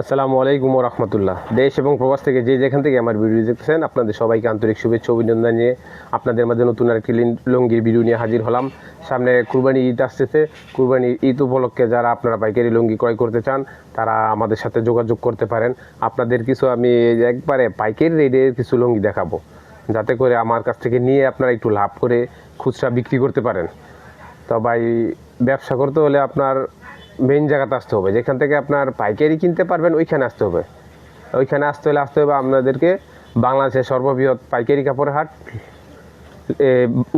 আসসালামু আলাইকুম রহমতুল্লাহ দেশ এবং প্রবাস থেকে যে যেখান থেকে আমার ভিডিও দেখতেছেন, আপনাদের সবাইকে আন্তরিক শুভেচ্ছা অভিনন্দন নিয়ে আপনাদের মাঝে নতুন আরেকটি লুঙ্গির ভিডিও নিয়ে হাজির হলাম। সামনে কুরবানি ঈদ আসতেছে। কুরবানি ঈদ উপলক্ষে যারা আপনারা পাইকারি লুঙ্গি ক্রয় করতে চান, তারা আমাদের সাথে যোগাযোগ করতে পারেন। আপনাদের কিছু আমি একবারে পাইকারি রেটে কিছু লুঙ্গি দেখাবো, যাতে করে আমার কাছ থেকে নিয়ে আপনারা একটু লাভ করে খুচরা বিক্রি করতে পারেন। তো ভাই, ব্যবসা করতে হলে আপনার মেইন জায়গাতে আসতে হবে। যেখান থেকে আপনার পাইকারি কিনতে পারবেন ওইখানে আসতে হবে। ওইখানে আসতে হলে আসতে হবে আপনাদেরকে বাংলাদেশের সর্ববৃহৎ পাইকারি কাপড়ের হাট এ,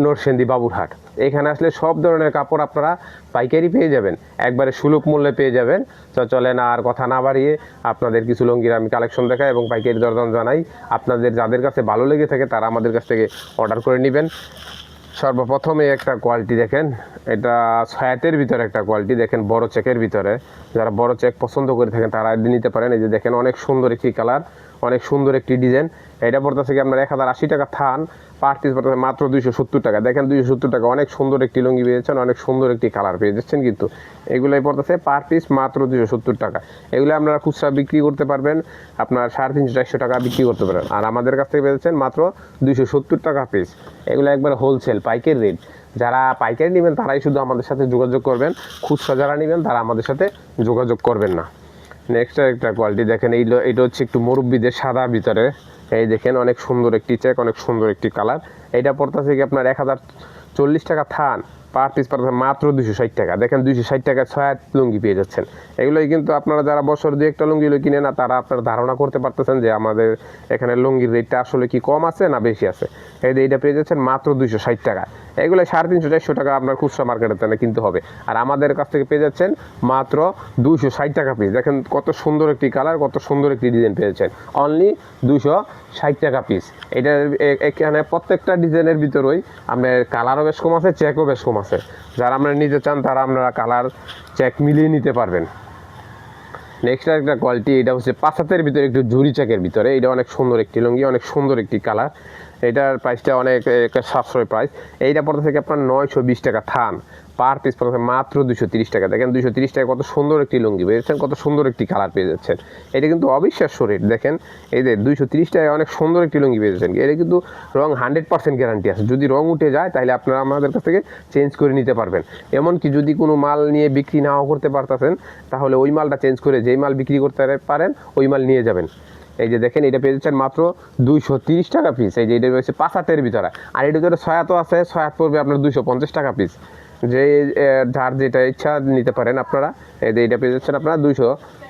নরসিংদী বাবুর হাট। এখানে আসলে সব ধরনের কাপড় আপনারা পাইকারি পেয়ে যাবেন। একবারে সুলভ মূল্যে পেয়ে যাবেন। তো চলেন আর কথা না বাড়িয়ে আপনাদের কিছু লুঙ্গির আমি কালেকশন দেখাই এবং পাইকারি দরদাম জানাই। আপনাদের যাদের কাছে ভালো লেগে থাকে তারা আমাদের কাছ থেকে অর্ডার করে নেবেন। সর্বপ্রথমে একটা কোয়ালিটি দেখেন। এটা ছায়াতের ভিতরে একটা কোয়ালিটি দেখেন, বড় চেকের ভিতরে। যারা বড় চেক পছন্দ করে থাকেন, তারা নিতে পারেন। এই যে দেখেন, অনেক সুন্দর একটি কালার অনেক সুন্দর একটি ডিজাইন এটা পড়তেছে কি আপনার এক হাজার আশি টাকা থান। পার পিস পড়তেছে মাত্র দুইশো সত্তর টাকা। দেখেন দুইশো সত্তর টাকা, অনেক সুন্দর একটি লুঙ্গি পেয়েছেন অনেক সুন্দর একটি কালার পেয়ে যাচ্ছেন কিন্তু। এগুলোই পড়তেছে পার পিস মাত্র দুইশো সত্তর টাকা। এগুলো আপনারা খুচরা বিক্রি করতে পারবেন, আপনার সাড়ে তিনশো চারশো টাকা বিক্রি করতে পারেন আর আমাদের কাছ থেকে পেয়েছেন মাত্র দুইশো সত্তর টাকা পিস এগুলো একবার হোলসেল পাইকারি রেট যারা পাইকারি নেবেন, তারাই শুধু আমাদের সাথে যোগাযোগ করবেন। খুচরা যারা নেবেন, তারা আমাদের সাথে যোগাযোগ করবেন না। নেক্সট একটা কোয়ালিটি দেখেন এই এটা হচ্ছে একটু মুরব্বীদের সাদা ভিতরে। এই দেখেন, অনেক সুন্দর একটি চেক অনেক সুন্দর একটি কালার এইটা পড়তেছে কি আপনার এক হাজার চল্লিশ টাকা থান পার পিস পার মাত্র দুশো ষাট টাকা। দেখেন দুশো ষাট টাকা ছয় লুঙ্গি পেয়ে যাচ্ছেন। এগুলোই কিন্তু আপনারা যারা বছর দিয়ে একটা লুঙ্গিগুলো কিনে না, তারা আপনারা ধারণা করতে পারতেছেন যে আমাদের এখানে লুঙ্গির রেটটা আসলে কি কম আছে না বেশি আছে। এই যে এইটা পেয়ে যাচ্ছেন মাত্র দুশো ষাট টাকা। এগুলো সাড়ে তিনশো, চারশো টাকা আপনার খুচরা মার্কেটের তাহলে কিনতে হবে। আর আমাদের কাছ থেকে পেয়ে যাচ্ছেন মাত্র দুশো ষাট টাকা পিস দেখেন কত সুন্দর একটি কালার কত সুন্দর একটি ডিজাইন পেয়েছেন। অনলি দুশো ষাট টাকা পিস এটা এখানে প্রত্যেকটা ডিজাইনের ভিতরেই আপনার কালারও বেশ কম আছে চেকও বেশ কম আছে। যারা আপনারা নিতে চান, তারা আপনারা কালার চেক মিলিয়ে নিতে পারবেন। নেক্সট একটা কোয়ালিটি এটা হচ্ছে পাঁচাতের ভিতরে একটু ঝুরি চেকের ভিতরে। এটা অনেক সুন্দর একটি লুঙ্গি, অনেক সুন্দর একটি কালার এটার প্রাইসটা অনেক সাশ্রয় প্রাইস এইটা পড়তে থেকে আপনার নয়শো বিশ টাকা থান। পার পিস পড়তে মাত্র দুশো তিরিশ টাকা। দেখেন দুশো তিরিশ টাকা কত সুন্দর একটি লুঙ্গি। পেয়েছেন কত সুন্দর একটি কালার পেয়ে যাচ্ছেন। এটা কিন্তু অবিশ্বাস্য রেট দেখেন, এই যে দুইশো তিরিশ টাকায় অনেক সুন্দর একটি লুঙ্গি পেয়ে যাচ্ছেন। এটা কিন্তু রং হান্ড্রেড পার্সেন্ট গ্যারান্টি আছে। যদি রং উঠে যায়, তাহলে আপনারা আমাদের কাছ থেকে চেঞ্জ করে নিতে পারবেন। এমনকি যদি কোনো মাল নিয়ে বিক্রি নাও করতে পারতেছেন, তাহলে ওই মালটা চেঞ্জ করে যেই মাল বিক্রি করতে পারেন, ওই মাল নিয়ে যাবেন। এই যে দেখেন, এটা পেয়ে যাচ্ছেন মাত্র দুইশো তিরিশ টাকা পিস এই যে এটা রয়েছে পাঁচ হাতের ভিতরে। আর এটার ভিতরে ছয়াত আছে ছয়াত পড়বে আপনার দুইশো পঞ্চাশ টাকা পিস যে যার যেটা ইচ্ছা নিতে পারেন আপনারা, এই যে এটা পেয়ে যাচ্ছেন আপনারা দুইশো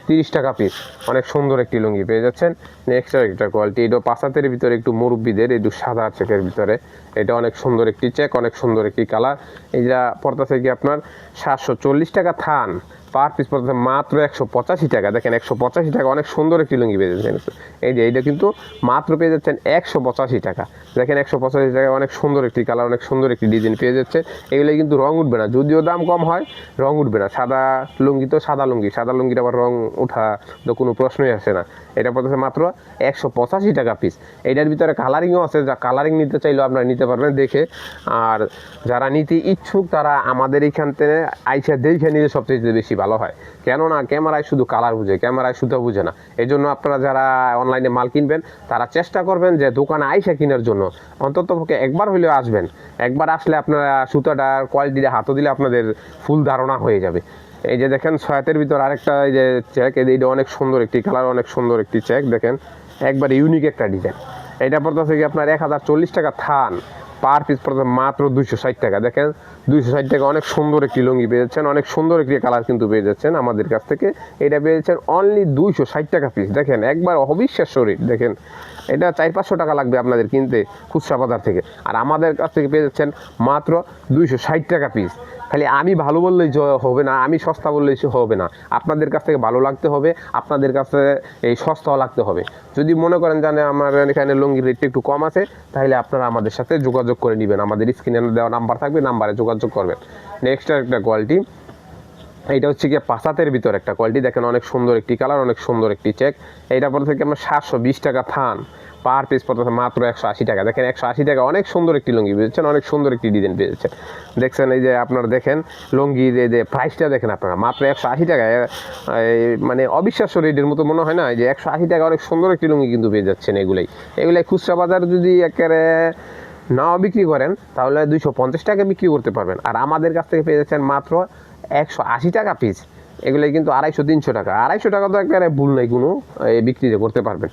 তিরিশ টাকা পিস অনেক সুন্দর একটি লুঙ্গি পেয়ে যাচ্ছেন। নেক্সট একটা কোয়ালিটি এটা পাঁচ হাতের ভিতরে একটু মুরব্বীদের, একটু সাদা চেকের ভিতরে। এটা অনেক সুন্দর একটি চেক অনেক সুন্দর একটি কালার এইটা পড়তেছে কি আপনার সাতশো চল্লিশ টাকা থান। পার পিস পড়তেছে মাত্র একশো পঁচাশি টাকা। দেখেন একশো পঁচাশি টাকা, অনেক সুন্দর একটি লুঙ্গি পেয়ে যাচ্ছেন। এই যে, এইটা কিন্তু মাত্র পেয়ে যাচ্ছেন একশো পঁচাশি টাকা। দেখেন একশো পঁচাশি টাকা অনেক সুন্দর একটি কালার, অনেক সুন্দর একটি ডিজাইন পেয়ে যাচ্ছে। এগুলো কিন্তু রং উঠবে না, যদিও দাম কম হয়, রং উঠবে না। সাদা লুঙ্গি তো সাদা লুঙ্গি, সাদা লুঙ্গির আবার রং ওঠা তো কোনো প্রশ্নই আসে না। এটা পড়তেছে মাত্র একশো পঁচাশি টাকা পিস এটার ভিতরে কালারিংও আছে, যা কালারিং নিতে চাইলেও আপনারা নিতে পারবেন দেখে। আর যারা নিতে ইচ্ছুক, তারা আমাদের এইখান থেকে আইসা দেখে নিলে সবচেয়ে বেশি ভালো। হয়। কেননা ক্যামেরায় শুধু কালার বুঝে, ক্যামেরায় সুতা বুঝে না। এই জন্য আপনারা যারা অনলাইনে মাল কিনবেন, তারা চেষ্টা করবেন যে দোকানে আইসা কেনার জন্য। অন্তত পক্ষে একবার হলেও আসবেন। একবার আসলে আপনারা সুতাটার কোয়ালিটিটা হাতও দিলে আপনাদের ফুল ধারণা হয়ে যাবে। এই যে দেখেন, ছয়াতের ভিতর আরেকটা এই যে চেক এইটা অনেক সুন্দর একটি কালার অনেক সুন্দর একটি চেক দেখেন। একবার ইউনিক একটা ডিজাইন এটা পড়তেছে কি আপনার এক হাজার চল্লিশ টাকা থান। পার পিস পড়তে মাত্র দুইশো ষাট টাকা। দেখেন, দুইশো ষাট টাকা অনেক সুন্দর একটি লুঙ্গি পেয়ে যাচ্ছেন, অনেক সুন্দর একটি কালার কিন্তু পেয়ে যাচ্ছেন আমাদের কাছ থেকে। এটা পেয়ে যাচ্ছেন অনলি দুইশো ষাট টাকা পিস দেখেন, একবার অবিশ্বাস্য রেট দেখেন এটা চার পাঁচশো টাকা লাগবে আপনাদের কিনতে খুচরা বাজার থেকে। আর আমাদের কাছ থেকে পেয়ে যাচ্ছেন মাত্র দুইশো ষাট টাকা পিস খালি আমি ভালো বললেই হবে না, আমি সস্তা বললেই হবে না। আপনাদের কাছ থেকে ভালো লাগতে হবে, আপনাদের কাছে এই সস্তাও লাগতে হবে। যদি মনে করেন জানে আমার এখানে লুঙ্গির রেটটা একটু কম আছে, তাহলে আপনারা আমাদের সাথে যোগাযোগ করে নেবেন। আমাদের স্ক্রিনে দেওয়া নাম্বার থাকবে, নাম্বারে যোগাযোগ করবেন। নেক্সট একটা কোয়ালিটি এইটা হচ্ছে গিয়ে পাঁচাতের ভিতর একটা কোয়ালিটি। দেখেন অনেক সুন্দর একটি কালার, অনেক সুন্দর একটি চেক এইটা পরে থেকে আমরা সাতশো বিশ টাকা থান। পার পিস পড়তেছে মাত্র একশো আশি টাকা। দেখেন একশো আশি টাকা অনেক সুন্দর একটি লুঙ্গি পেয়েছেন অনেক সুন্দর একটি ডিজাইন পেয়েছেন। দেখছেন এই যে আপনারা দেখেন লুঙ্গির এই যে প্রাইসটা দেখেন আপনারা, মাত্র একশো আশি টাকা। মানে অবিশ্বাস্য রেটের মতো মনে হয় না? যে একশো আশি টাকা অনেক সুন্দর একটি লুঙ্গি কিন্তু পেয়ে যাচ্ছেন এগুলাই। এগুলাই খুচরা বাজার যদি একেবারে নাও বিক্রি করেন, তাহলে দুইশো পঞ্চাশ টাকা বিক্রি করতে পারবেন। আর আমাদের কাছ থেকে পেয়ে যাচ্ছেন মাত্র একশো আশি টাকা পিস এগুলো কিন্তু আড়াইশো, তিনশো টাকা। আড়াইশো টাকা তো একবারে ভুল নাই কোনো বিক্রিতে করতে পারবেন।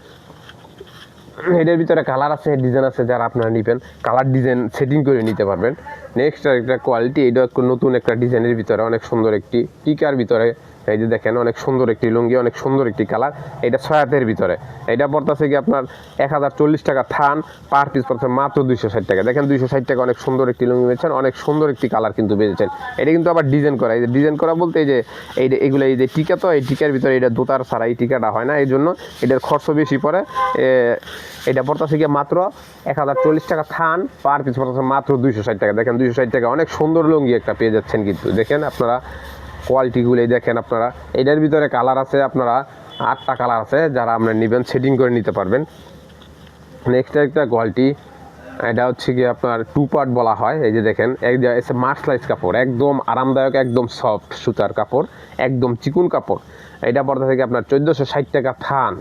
এটার ভিতরে কালার আছে ডিজাইন আছে, যারা আপনারা নেবেন কালার ডিজাইন সেটিং করে নিতে পারবেন। নেক্সট একটা কোয়ালিটি এটা নতুন একটা ডিজাইনের ভিতরে অনেক সুন্দর একটি, টিকার ভিতরে এই যে দেখেন, অনেক সুন্দর একটি লুঙ্গি, অনেক সুন্দর একটি কালার। এটা ছয়াতের ভিতরে। এটা পড়তেছে কি আপনার এক হাজার চল্লিশ টাকা থান, পার পিস পড়ছে মাত্র দুইশো ষাট টাকা। দেখেন, দুইশো ষাট টাকা অনেক সুন্দর একটি লুঙ্গি পেয়েছেন অনেক সুন্দর একটি কালার কিন্তু পেয়েছেন এটা কিন্তু আবার ডিজাইন করা। এই যে ডিজাইন করা বলতে এই যে এই যে এগুলো, এই যে টিকা তো, এই টিকার ভিতরে এটা দোতার ছাড়া এই টিকাটা হয় না এই জন্য এটার খরচ বেশি পড়ে। এটা পড়তেছে গিয়ে মাত্র এক হাজার চল্লিশ টাকা থান, পার পিস পড়তেছে মাত্র দুইশো ষাট টাকা। দেখেন, দুইশো ষাট টাকা অনেক সুন্দর লুঙ্গি একটা পেয়ে যাচ্ছেন কিন্তু। দেখেন, আপনারা কোয়ালিটিগুলোই দেখেন আপনারা। এটার ভিতরে কালার আছে আপনারা, আটটা কালার আছে যারা আপনারা নেবেন, সেটিং করে নিতে পারবেন। নেক্সট একটা কোয়ালিটি এটা হচ্ছে কি আপনার টু পার্ট বলা হয়, এই যে দেখেন, এক মার্সলাইজ কাপড়, একদম আরামদায়ক, একদম সফট সুতার কাপড়, একদম চিকুন কাপড়। এটা পর্দা থেকে আপনার চোদ্দোশো ষাট টাকা থান।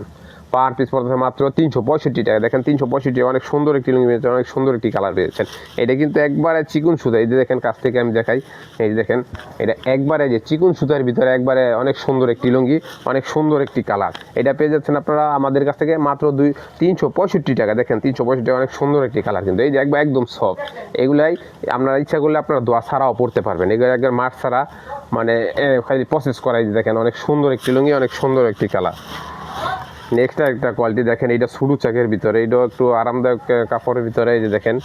পার পিস পড়তে মাত্র তিনশো পঁয়ষট্টি টাকা। দেখেন তিনশো পঁয়ষট্টি অনেক সুন্দর একটি লুঙ্গি পেয়েছেন অনেক সুন্দর একটি কালার পেয়েছেন এটা কিন্তু একবারে চিকুন সুতা। এই যে দেখেন, কাছ থেকে আমি দেখাই। এই যে দেখেন, এটা একবারে যে চিকুন সুতার ভিতরে একবারে অনেক সুন্দর একটি লুঙ্গি, অনেক সুন্দর একটি কালার এটা পেয়ে যাচ্ছেন আপনারা আমাদের কাছ থেকে মাত্র দুই, তিনশো পঁয়ষট্টি টাকা। দেখেন, তিনশো পঁয়ষট্টি অনেক সুন্দর একটি কালার কিন্তু। এই যে একবার একদম সফট এগুলাই আপনারা ইচ্ছা করলে আপনারা দোয়া ছাড়াও পড়তে পারবেন। এগুলো একবার মাঠ ছাড়া মানে খালি প্রসেস করাই দেখেন, অনেক সুন্দর একটি লুঙ্গি, অনেক সুন্দর একটি কালার নেক্সট একটা কোয়ালিটি দেখেন এটা সুরু চাকের ভিতরে এটাও একটু আরামদায়ক কাপড়ের ভিতরে, এই যে দেখেন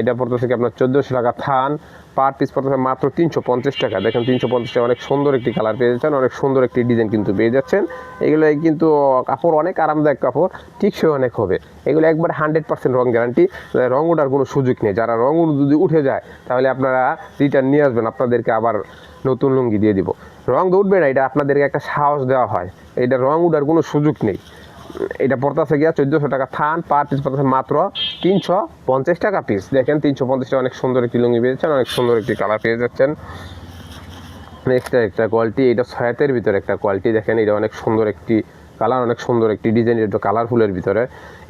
এটা পড়তেছে কি আপনার চোদ্দোশো টাকা থান পার পিস পড়তেছে মাত্র তিনশো পঞ্চাশ টাকা। দেখেন তিনশো পঞ্চাশ টাকা অনেক সুন্দর একটি কালার পেয়ে যাচ্ছেন, অনেক সুন্দর একটি ডিজাইন কিন্তু পেয়ে যাচ্ছেন। এগুলো কিন্তু কাপড় অনেক আরামদায়ক কাপড়, টিকসই অনেক হবে। এগুলো একবার হান্ড্রেড পার্সেন্ট রং গ্যারান্টি রং ওঠার কোনো সুযোগ নেই। যারা রং যদি উঠে যায়, তাহলে আপনারা রিটার্ন নিয়ে আসবেন, আপনাদেরকে আবার নতুন লুঙ্গি দিয়ে দিব। রং উঠবে না, এটা আপনাদেরকে একটা সাহস দেওয়া হয়। এটা রং উঠার কোনো সুযোগ নেই। এটা পড়তেছে গিয়া চোদ্দোশো টাকা। থান পার পিস পড়তেছে মাত্র তিনশো পঞ্চাশ টাকা পিস দেখেন, তিনশো পঞ্চাশ টাকা অনেক সুন্দর একটি লুঙ্গি পেয়েছেন অনেক সুন্দর একটি কালার পেয়ে যাচ্ছেন। নেক্সট একটা কোয়ালিটি এটা ছয়াতের ভিতরে একটা কোয়ালিটি দেখেন, এটা অনেক সুন্দর একটি কালার অনেক সুন্দর একটি ডিজাইন এটা কালারফুলের ভিতরে।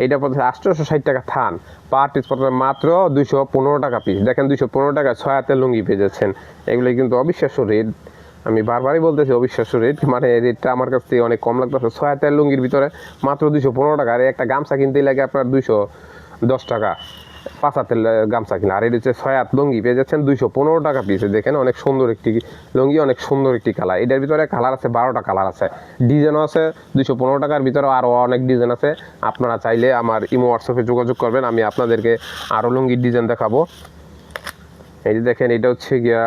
এইটা পড়ছে আটশোশো ষাট টাকা থান পার পিস পড়ছে মাত্র দুইশো পনেরো টাকা পিস দেখেন, দুইশো পনেরো টাকা ছয় লুঙ্গি পেয়ে যাচ্ছেন। এগুলো কিন্তু অবিশ্বাস্য রেট আমি বারবারই বলতেছি অবিশ্বাস্য রেট মানে রেটটা আমার কাছ থেকে অনেক কম লাগতেছে। ছয় হাতের লুঙ্গির ভিতরে মাত্র দুশো পনেরো টাকা। আর একটা গামছা কিনতেই লাগে আপনার দুশো দশ টাকা, পাঁচ হাতের গামছা কিনা। আর এটা হচ্ছে ছয় হাত লুঙ্গি পেয়ে যাচ্ছেন দুইশো পনেরো টাকা পিসে দেখেন অনেক সুন্দর একটি লুঙ্গি, অনেক সুন্দর একটি কালার এটার ভিতরে কালার আছে, বারোটা কালার আছে। ডিজাইনও আছে, দুইশো পনেরো টাকার ভিতরেও আরও অনেক ডিজাইন আছে। আপনারা চাইলে আমার ইমো হোয়াটসঅ্যাপে যোগাযোগ করবেন, আমি আপনাদেরকে আরও লুঙ্গির ডিজাইন দেখাবো। এই যে দেখেন, এটা হচ্ছে গিয়া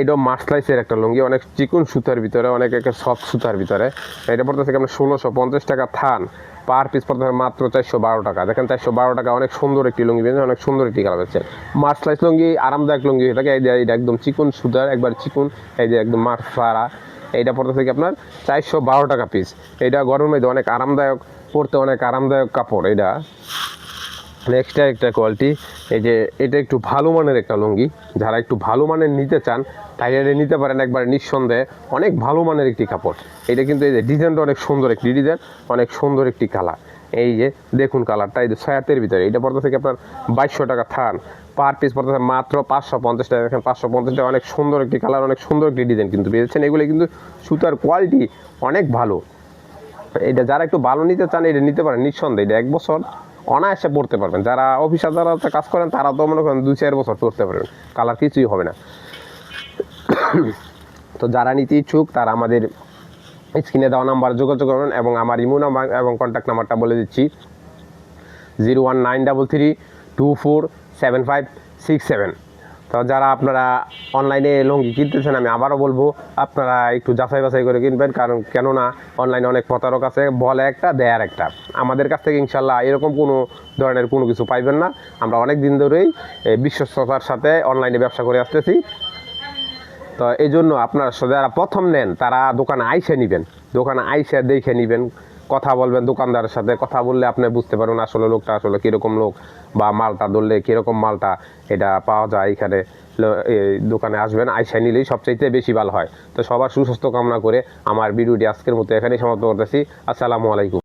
এটাও মার্সলাইসের একটা লুঙ্গি, অনেক চিকুন সুতার ভিতরে, অনেক একটা সফট সুতার ভিতরে। এটা পড়তেছে আপনার ষোলোশো পঞ্চাশ টাকা থান। পার পিস পড়তে মাত্র চারশো বারো টাকা। দেখেন চারশো বারো টাকা, অনেক সুন্দর একটি লুঙ্গি পেয়েছেন অনেক সুন্দর একটি কালার পাচ্ছেন মার্সলাইস লুঙ্গি আরামদায়ক লুঙ্গি হয়ে থাকে। এই যে এটা একদম চিকুন সুতার, একবার চিকুন, এই যে একদম মার্স ফাড়া এইটা পড়তেছে কি আপনার চারশো বারো টাকা পিস এটা গরমের অনেক আরামদায়ক, পরতে অনেক আরামদায়ক কাপড় এটা নেক্সট একটা কোয়ালিটি। এই যে এটা একটু ভালো মানের একটা লুঙ্গি। যারা একটু ভালো মানের নিতে চান, তাইলে নিতে পারেন একবার নিঃসন্দেহে অনেক ভালো মানের একটি কাপড়। এটা কিন্তু এই যে ডিজাইনটা অনেক সুন্দর একটি ডিজাইন, অনেক সুন্দর একটি কালার। এই যে দেখুন কালারটা, এই যে ছয়াতের ভিতরে। এটা পড়তে থেকে আপনার বাইশশো টাকা থান। পার পিস পড়তে মাত্র পাঁচশো পঞ্চাশ টাকা। দেখেন পাঁচশো পঞ্চাশ টাকা অনেক সুন্দর একটি কালার, অনেক সুন্দর একটি ডিজাইন কিন্তু পেয়েছেন এগুলো কিন্তু সুতার কোয়ালিটি অনেক ভালো। এটা যারা একটু ভালো নিতে চান, এটা নিতে পারেন নিঃসন্দেহে। এটা এক বছর অনায়াসে পড়তে পারবেন। যারা অফিসার যারা কাজ করেন, তারা তো মনে করেন দুই চার বছর পড়তে পারবেন। কালার কিছুই হবে না। তো যারা নিতে ইচ্ছুক, তারা আমাদের স্ক্রিনে দেওয়া নাম্বার যোগাযোগ করবেন এবং আমার ইমো নাম্বার এবং কন্ট্যাক্ট নাম্বারটা বলে দিচ্ছি। Zero one nine double three two four seven five six seven তো যারা আপনারা অনলাইনে লুঙ্গি কিনতেছেন, আমি আবারও বলব, আপনারা একটু যাচাই বাছাই করে কিনবেন, কারণ কেননা অনলাইনে অনেক প্রতারক আছে, বলে একটা, দেয়ার একটা। আমাদের কাছ থেকে ইনশাল্লাহ এরকম কোনো ধরনের কোনো কিছু পাইবেন না। আমরা অনেক দিন ধরেই বিশ্বস্ততার সাথে অনলাইনে ব্যবসা করে আসতেছি। তো এই জন্য আপনারা যারা প্রথম নেন, তারা দোকানে আইসে নেবেন। দোকানে আইসে দেখে নেবেন। কথা বলবেন দোকানদারের সাথে, কথা বললে আপনি বুঝতে পারবেন আসলে লোকটা আসলে কীরকম লোক বা মালটা ধরলে কীরকম মালটা এটা পাওয়া যায় এখানে। এই দোকানে আসবেন, আইসা নিলেই সবচাইতে বেশি ভালো হয়। তো সবার সুস্বাস্থ্য কামনা করে আমার ভিডিওটি আজকের মতো এখানেই সমাপ্ত করতেছি। আসসালামু আলাইকুম।